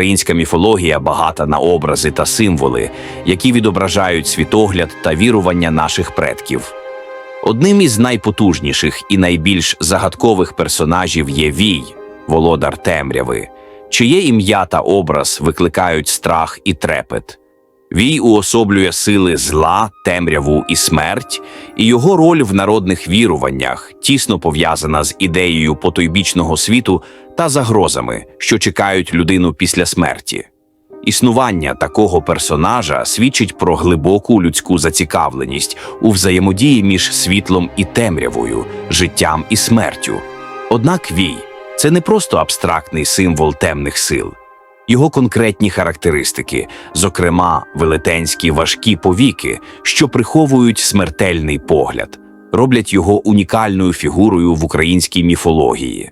Українська міфологія багата на образи та символи, які відображають світогляд та вірування наших предків. Одним із найпотужніших і найбільш загадкових персонажів є Вій, володар темряви, чиє ім'я та образ викликають страх і трепет. Вій уособлює сили зла, темряву і смерть, і його роль в народних віруваннях тісно пов'язана з ідеєю потойбічного світу та загрозами, що чекають людину після смерті. Існування такого персонажа свідчить про глибоку людську зацікавленість у взаємодії між світлом і темрявою, життям і смертю. Однак вій це не просто абстрактний символ темних сил. Його конкретні характеристики, зокрема, велетенські важкі повіки, що приховують смертельний погляд, роблять його унікальною фігурою в українській міфології.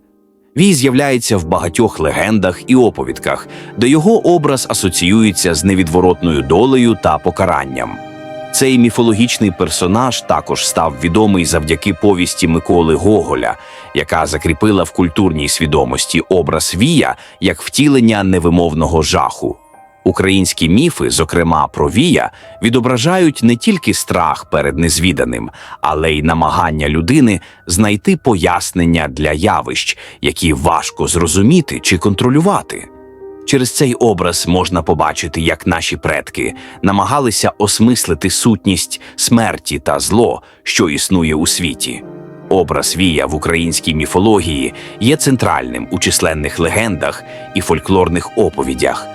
Вій з'являється в багатьох легендах і оповідках, де його образ асоціюється з невідворотною долею та покаранням. Цей міфологічний персонаж також став відомий завдяки повісті Миколи Гоголя, яка закріпила в культурній свідомості образ Вія як втілення невимовного жаху. Українські міфи, зокрема про Вія, відображають не тільки страх перед незвіданим, але й намагання людини знайти пояснення для явищ, які важко зрозуміти чи контролювати. Через цей образ можна побачити, як наші предки намагалися осмислити сутність смерті та зло, що існує у світі. Образ Вія в українській міфології є центральним у численних легендах і фольклорних оповідях.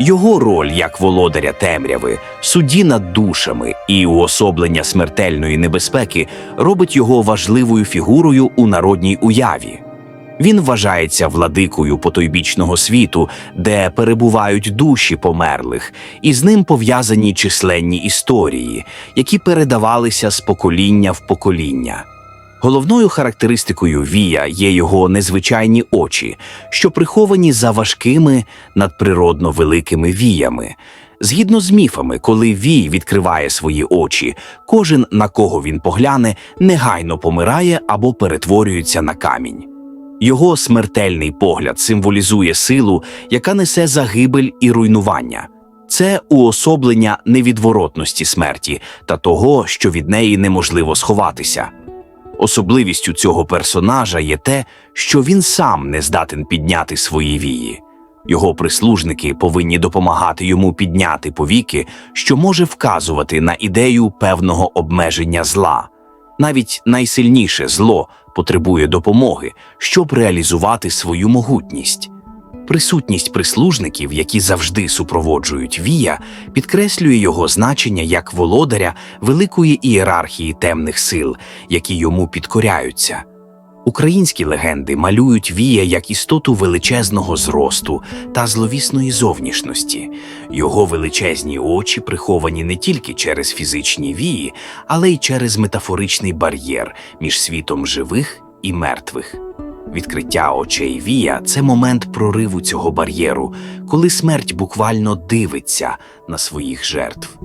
Його роль як володаря темряви, судді над душами і уособлення смертельної небезпеки робить його важливою фігурою у народній уяві. Він вважається владикою потойбічного світу, де перебувають душі померлих, і з ним пов'язані численні історії, які передавалися з покоління в покоління. Головною характеристикою Вія є його незвичайні очі, що приховані за важкими надприродно великими віями. Згідно з міфами, коли Вій відкриває свої очі, кожен, на кого він погляне, негайно помирає або перетворюється на камінь. Його смертельний погляд символізує силу, яка несе загибель і руйнування. Це уособлення невідворотності смерті та того, що від неї неможливо сховатися. Особливістю цього персонажа є те, що він сам не здатен підняти свої вії. Його прислужники повинні допомагати йому підняти повіки, що може вказувати на ідею певного обмеження зла. Навіть найсильніше зло потребує допомоги, щоб реалізувати свою могутність. Присутність прислужників, які завжди супроводжують Вія, підкреслює його значення як володаря великої ієрархії темних сил, які йому підкоряються. Українські легенди малюють Вія як істоту величезного зросту та зловісної зовнішності. Його величезні очі приховані не тільки через фізичні вії, але й через метафоричний бар'єр між світом живих і мертвих. Відкриття очей Вія це момент прориву цього бар'єру, коли смерть буквально дивиться на своїх жертв.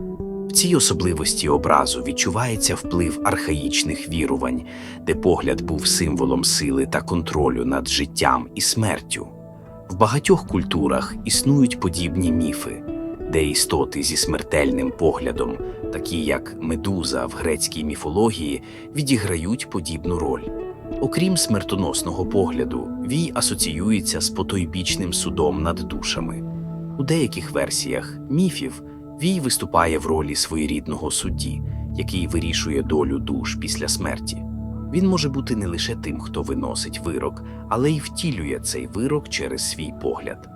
Цій особливості образу відчувається вплив архаїчних вірувань, де погляд був символом сили та контролю над життям і смертю. В багатьох культурах існують подібні міфи, де істоти зі смертельним поглядом, такі як медуза в грецькій міфології, відіграють подібну роль. Окрім смертоносного погляду, вій асоціюється з потойбічним судом над душами. У деяких версіях міфів Вій виступає в ролі своєрідного судді, який вирішує долю душ після смерті. Він може бути не лише тим, хто виносить вирок, але й втілює цей вирок через свій погляд.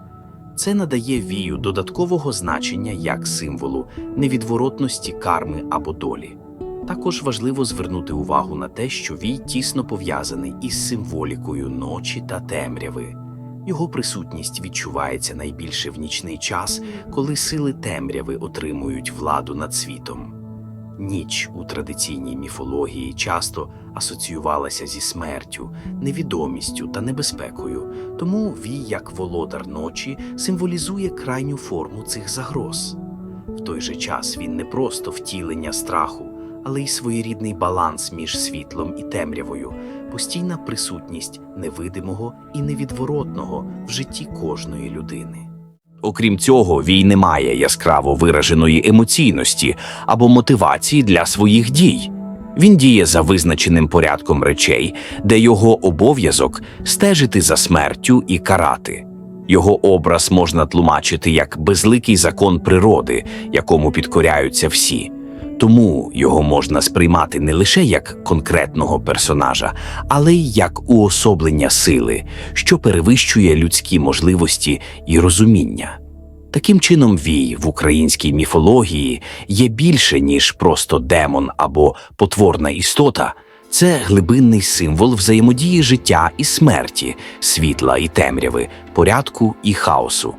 Це надає вію додаткового значення як символу невідворотності карми або долі. Також важливо звернути увагу на те, що вій тісно пов'язаний із символікою ночі та темряви. Його присутність відчувається найбільше в нічний час, коли сили темряви отримують владу над світом. Ніч у традиційній міфології часто асоціювалася зі смертю, невідомістю та небезпекою, тому вій, як володар ночі, символізує крайню форму цих загроз. В той же час він не просто втілення страху, але й своєрідний баланс між світлом і темрявою, постійна присутність невидимого і невідворотного в житті кожної людини. Окрім цього, вій не має яскраво вираженої емоційності або мотивації для своїх дій. Він діє за визначеним порядком речей, де його обов'язок стежити за смертю і карати. Його образ можна тлумачити як безликий закон природи, якому підкоряються всі. Тому його можна сприймати не лише як конкретного персонажа, але й як уособлення сили, що перевищує людські можливості і розуміння. Таким чином, вій в українській міфології є більше, ніж просто демон або потворна істота. Це глибинний символ взаємодії життя і смерті, світла і темряви, порядку і хаосу.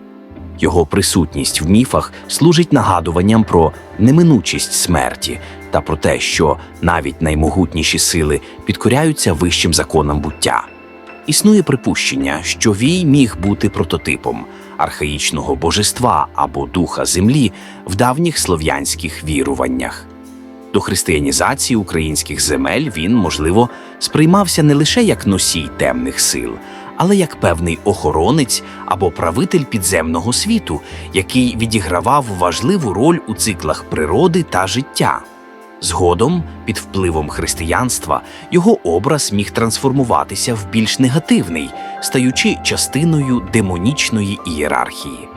Його присутність в міфах служить нагадуванням про неминучість смерті та про те, що навіть наймогутніші сили підкоряються вищим законам буття. Існує припущення, що вій міг бути прототипом архаїчного божества або духа землі в давніх слов'янських віруваннях. До християнізації українських земель він, можливо, сприймався не лише як носій темних сил, але як певний охоронець або правитель підземного світу, який відігравав важливу роль у циклах природи та життя. Згодом, під впливом християнства, його образ міг трансформуватися в більш негативний, стаючи частиною демонічної ієрархії.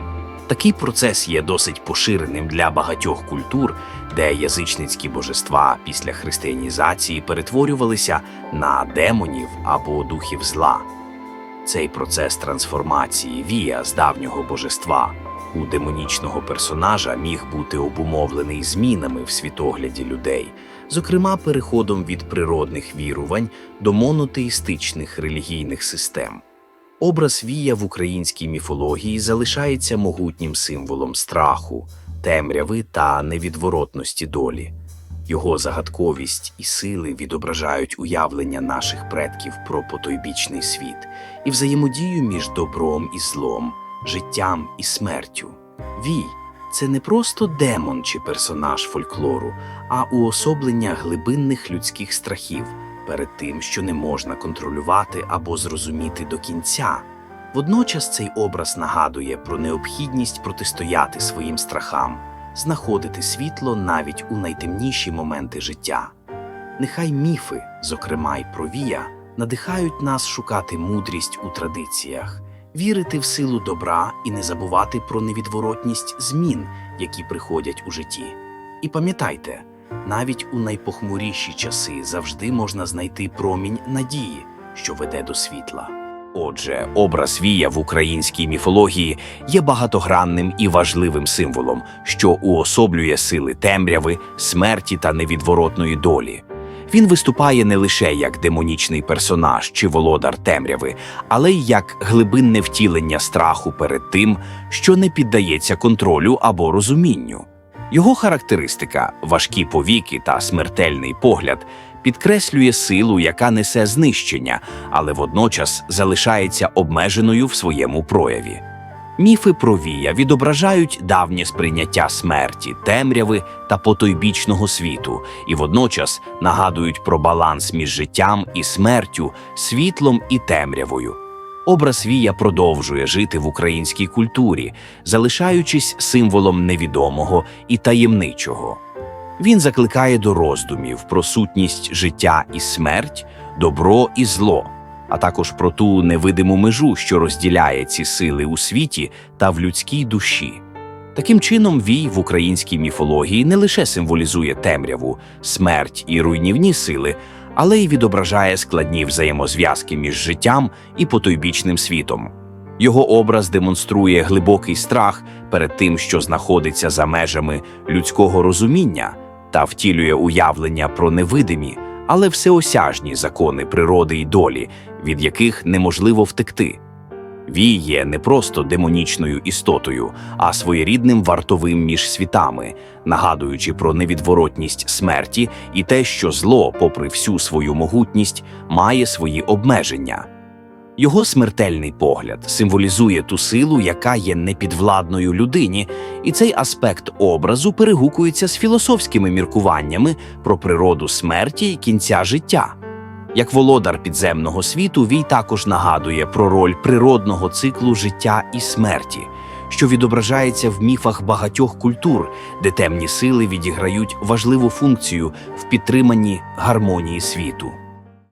Такий процес є досить поширеним для багатьох культур, де язичницькі божества після християнізації перетворювалися на демонів або духів зла. Цей процес трансформації вія з давнього божества у демонічного персонажа міг бути обумовлений змінами в світогляді людей, зокрема переходом від природних вірувань до монотеїстичних релігійних систем. Образ вія в українській міфології залишається могутнім символом страху, темряви та невідворотності долі. Його загадковість і сили відображають уявлення наших предків про потойбічний світ і взаємодію між добром і злом, життям і смертю. Вій це не просто демон чи персонаж фольклору, а уособлення глибинних людських страхів перед тим, що не можна контролювати або зрозуміти до кінця. Водночас цей образ нагадує про необхідність протистояти своїм страхам, знаходити світло навіть у найтемніші моменти життя. Нехай міфи, зокрема й про Вія, надихають нас шукати мудрість у традиціях, вірити в силу добра і не забувати про невідворотність змін, які приходять у житті. І пам'ятайте, навіть у найпохмуріші часи завжди можна знайти промінь надії, що веде до світла. Отже, образ Вія в українській міфології є багатогранним і важливим символом, що уособлює сили темряви, смерті та невідворотної долі. Він виступає не лише як демонічний персонаж чи володар темряви, але й як глибинне втілення страху перед тим, що не піддається контролю або розумінню. Його характеристика важкі повіки та смертельний погляд підкреслює силу, яка несе знищення, але водночас залишається обмеженою в своєму прояві. Міфи про Вія відображають давнє сприйняття смерті, темряви та потойбічного світу, і водночас нагадують про баланс між життям і смертю, світлом і темрявою. Образ Вія продовжує жити в українській культурі, залишаючись символом невідомого і таємничого. Він закликає до роздумів про сутність життя і смерть, добро і зло, а також про ту невидиму межу, що розділяє ці сили у світі та в людській душі. Таким чином, вій в українській міфології не лише символізує темряву, смерть і руйнівні сили, але й відображає складні взаємозв'язки між життям і потойбічним світом. Його образ демонструє глибокий страх перед тим, що знаходиться за межами людського розуміння, та втілює уявлення про невидимі, але всеосяжні закони природи й долі, від яких неможливо втекти. Вій є не просто демонічною істотою, а своєрідним вартовим між світами, нагадуючи про невідворотність смерті і те, що зло, попри всю свою могутність, має свої обмеження. Його смертельний погляд символізує ту силу, яка є непідвладною людині, і цей аспект образу перегукується з філософськими міркуваннями про природу смерті і кінця життя. Як володар підземного світу, Вій також нагадує про роль природного циклу життя і смерті, що відображається в міфах багатьох культур, де темні сили відіграють важливу функцію в підтриманні гармонії світу.